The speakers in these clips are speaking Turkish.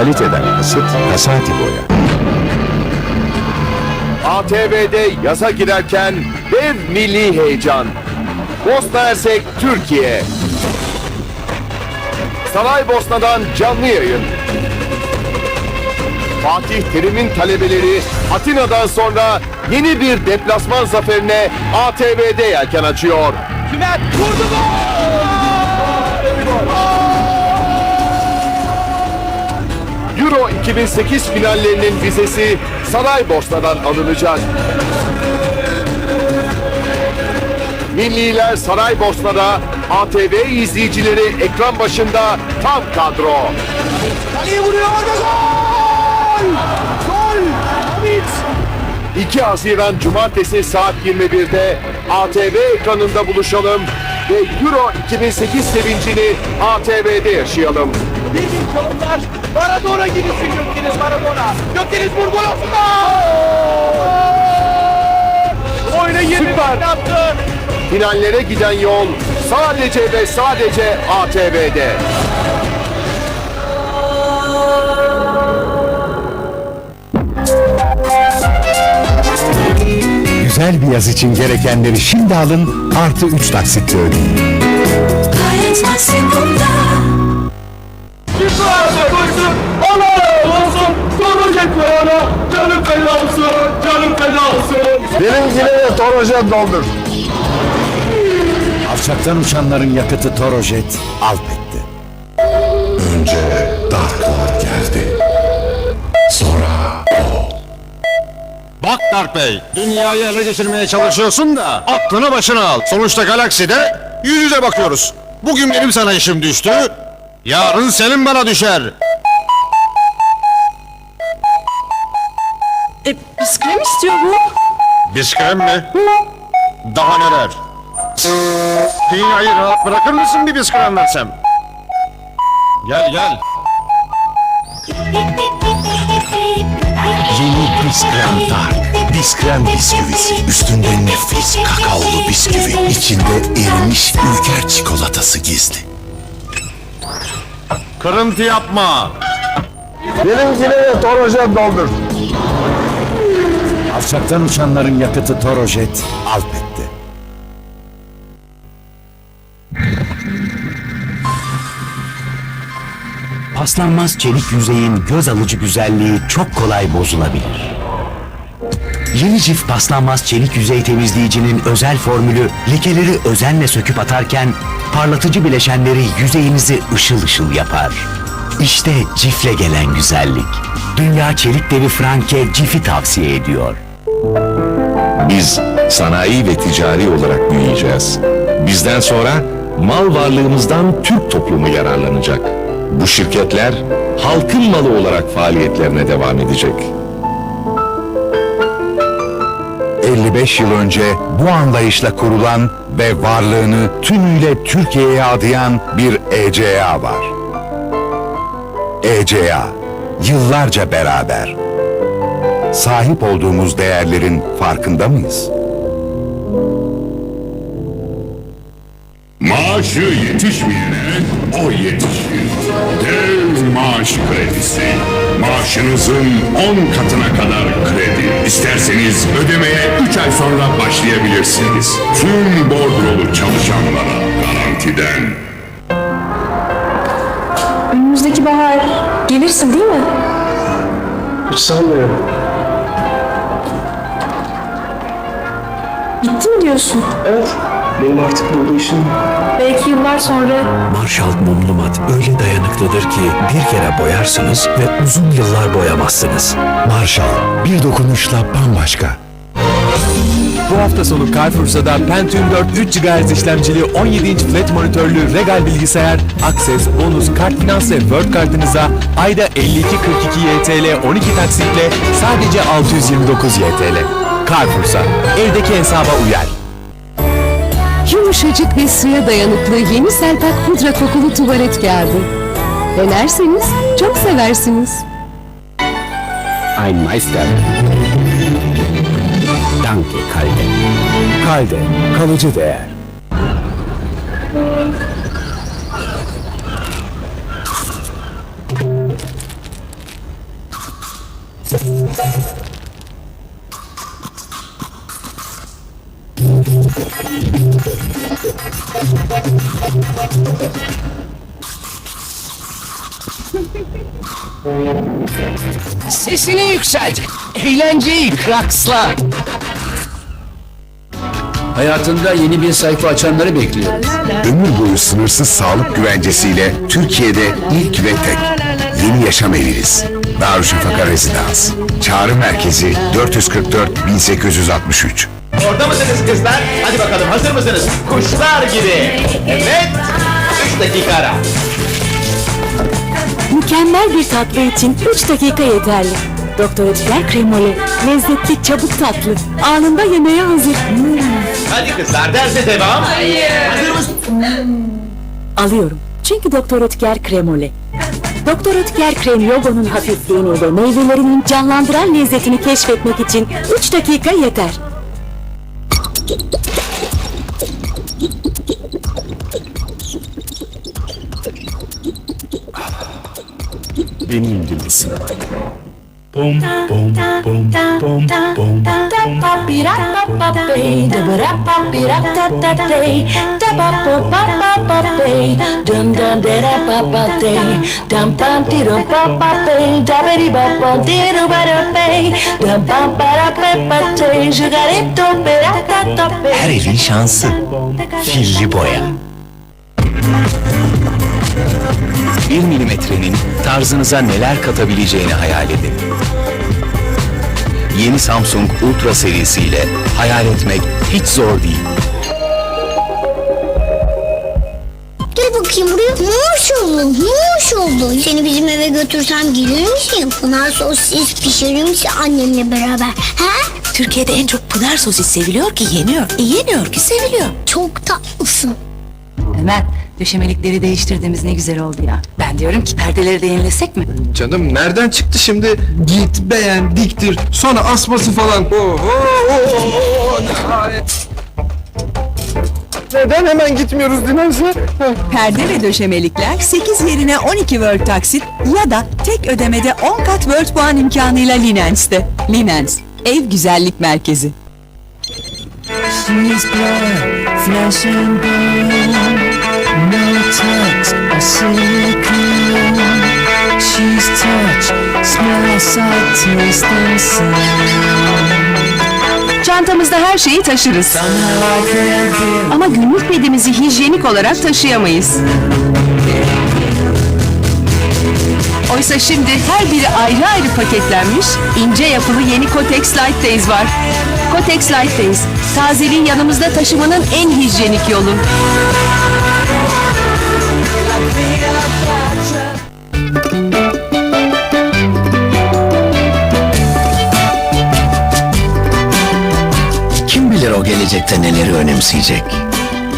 kaliteden kasıt Kasati boya. ATV'de yaza girerken dev milli heyecan. Bosna Hersek Türkiye. Saraybosna'dan canlı yayın. Fatih Terim'in talebeleri Atina'dan sonra yeni bir deplasman zaferine ATV'de yelken açıyor. Cüneyt vurdu Euro 2008 finallerinin vizesi Saraybosna'dan alınacak. Milliler Saraybosna'da ATV izleyicileri ekran başında tam kadro. Kaleye vuruyor orada gol! Gol! Hamit! 2 Haziran Cumartesi saat 21'de ATV ekranında buluşalım ve Euro 2008 sevincini ATV'de yaşayalım. Bilgin çalımlar. Maradona gidiyorsun Gökdeniz Maradona. Gökdeniz vur gol olsun. Oyuna yeniden yaptı. Finallere giden yol sadece ve sadece ATV'de. Güzel bir yaz için gerekenleri şimdi alın, artı 3 taksitle ödeyin. Hayat maksimumda olsun. Benimkine de torojen doldur. Alçaktan uçanların yakıtı Torojet, Alpet'ti. Önce Darklar geldi. Sonra Bak Dark Bey, dünyayı ele geçirmeye çalışıyorsun da aklını başına al. Sonuçta galakside yüz yüze bakıyoruz. Bugün benim sana işim düştü, yarın senin bana düşer. E, bisküvi istiyor bu? Biskrem mi? Daha neler? Dünyayı rahat bırakır mısın bir biskrem versem? Gel gel. yeni Biskrem Dark. Biskrem bisküvisi. Üstünde nefis kakaolu bisküvi. İçinde erimiş ülker çikolatası gizli. Kırıntı yapma. Benimkine de torojen doldur. Alçaktan uçanların yakıtı Torojet, Alpet'ti. Paslanmaz çelik yüzeyin göz alıcı güzelliği çok kolay bozulabilir. Yeni cif paslanmaz çelik yüzey temizleyicinin özel formülü lekeleri özenle söküp atarken parlatıcı bileşenleri yüzeyinizi ışıl ışıl yapar. İşte cifle gelen güzellik. Dünya Çelik Devi Franke cifi tavsiye ediyor. Biz sanayi ve ticari olarak büyüyeceğiz. Bizden sonra mal varlığımızdan Türk toplumu yararlanacak. Bu şirketler halkın malı olarak faaliyetlerine devam edecek. 55 yıl önce bu anlayışla kurulan ve varlığını tümüyle Türkiye'ye adayan bir ECA var. ECA, yıllarca beraber. Sahip olduğumuz değerlerin farkında mıyız? Maaşı yetişmeyene o yetişir. Dev maaş kredisi. Maaşınızın 10 katına kadar kredi. İsterseniz ödemeye 3 ay sonra başlayabilirsiniz. Tüm bordrolu çalışanlara garantiden. Önümüzdeki bahar gelirsin değil mi? Hiç sanmıyorum. Gitti mi diyorsun? Evet. Benim artık burada işim Belki yıllar sonra Marshall mumlu mat öyle dayanıklıdır ki bir kere boyarsınız ve uzun yıllar boyamazsınız. Marshall, bir dokunuşla bambaşka. Bu hafta sonu Carrefour'da Pentium 4 3 GHz işlemcili 17 inç flat monitörlü Regal bilgisayar, Access, bonus, kart finans ve Word kartınıza ayda 52.42 YTL 12 taksitle sadece 629 YTL. Carrefour'sa evdeki hesaba uyar. yumuşacık ve suya dayanıklı yeni Selpak pudra kokulu tuvalet kağıdı. Denerseniz çok seversiniz. Ein Meister. Danke Kalde. Kalde, kalıcı değer. Sesini yükselt. Eğlenceyi kraksla. Hayatında yeni bir sayfa açanları bekliyoruz. Ömür boyu sınırsız sağlık güvencesiyle Türkiye'de ilk ve tek. Yeni yaşam eviniz. Darüşşafaka Rezidans. Çağrı Merkezi 444 1863. Orada mısınız kızlar? Hadi bakalım hazır mısınız? Kuşlar gibi. Evet. 3 dakika ara. Mükemmel bir tatlı için 3 dakika yeterli. Doktor Ötker kremalı, lezzetli çabuk tatlı. Anında yemeğe hazır. Hadi kızlar derse devam. Hazır mısın? Alıyorum. Çünkü Doktor Ötker kremole. Doktor Ötker krem yogonun hafifliğini ve meyvelerinin canlandıran lezzetini keşfetmek için 3 dakika yeter. Benim gibisin. Bom, bom, bom, bom, bom, Jogarei topera Her evin şansı. Filli boya. 1 milimetrenin tarzınıza neler katabileceğini hayal edin. Yeni Samsung Ultra serisiyle hayal etmek hiç zor değil. Gel bakayım buraya. Hoş oldun, hoş oldun. Seni bizim eve götürsem gelir misin? Pınar sosis pişirir misin annemle beraber? He? Türkiye'de en çok pınar sosis seviliyor ki yeniyor. E yeniyor ki seviliyor. Çok tatlısın. Ömer, döşemelikleri değiştirdiğimiz ne güzel oldu ya. Ben diyorum ki perdeleri de yenilesek mi? Canım nereden çıktı şimdi? Git beğen diktir. Sonra asması falan. Neden hemen gitmiyoruz Dinozor? Perde ve döşemelikler 8 yerine 12 Word taksit ya da tek ödemede 10 kat Word puan imkanıyla Linens'te. Linens, ev güzellik merkezi. Çantamızda her şeyi taşırız. Ama günlük pedimizi hijyenik olarak taşıyamayız. Oysa şimdi her biri ayrı ayrı paketlenmiş, ince yapılı yeni Kotex Light Days var. Kotex Light Days, tazeliği yanımızda taşımanın en hijyenik yolu. Gelecekte neleri önemseyecek,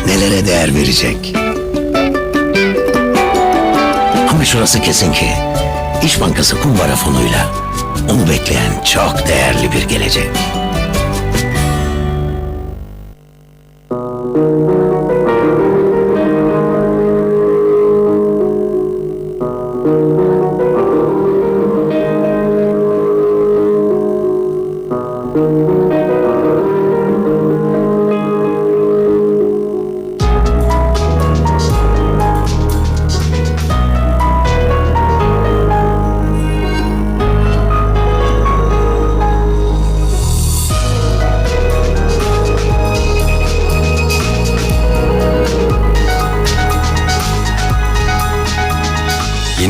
nelere değer verecek. Ama şurası kesin ki, İş Bankası kumbara fonuyla onu bekleyen çok değerli bir gelecek.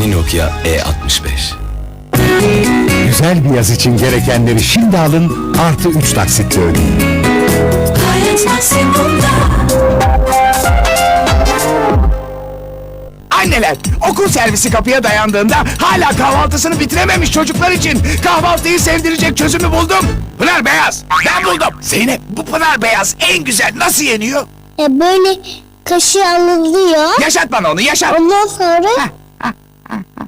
Yeni Nokia E65. Güzel bir yaz için gerekenleri şimdi alın artı 3 taksitle ödeyin. Anneler okul servisi kapıya dayandığında hala kahvaltısını bitirememiş çocuklar için kahvaltıyı sevdirecek çözümü buldum. Pınar Beyaz. Ben buldum. Zeynep bu Pınar Beyaz en güzel nasıl yeniyor? E böyle kaşığı alınıyor. Yaşat bana onu yaşat. Ondan sonra... e,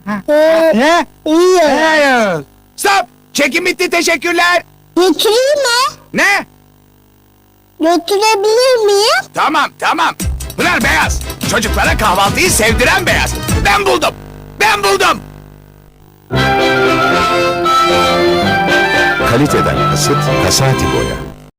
Ne? yiyor. Hayır. Stop. Çekim bitti teşekkürler. Götüreyim mi? Ne? Götürebilir miyim? Tamam tamam. Pınar Beyaz. Çocuklara kahvaltıyı sevdiren beyaz. Ben buldum. Ben buldum. Kaliteden kasıt Kasati Boya.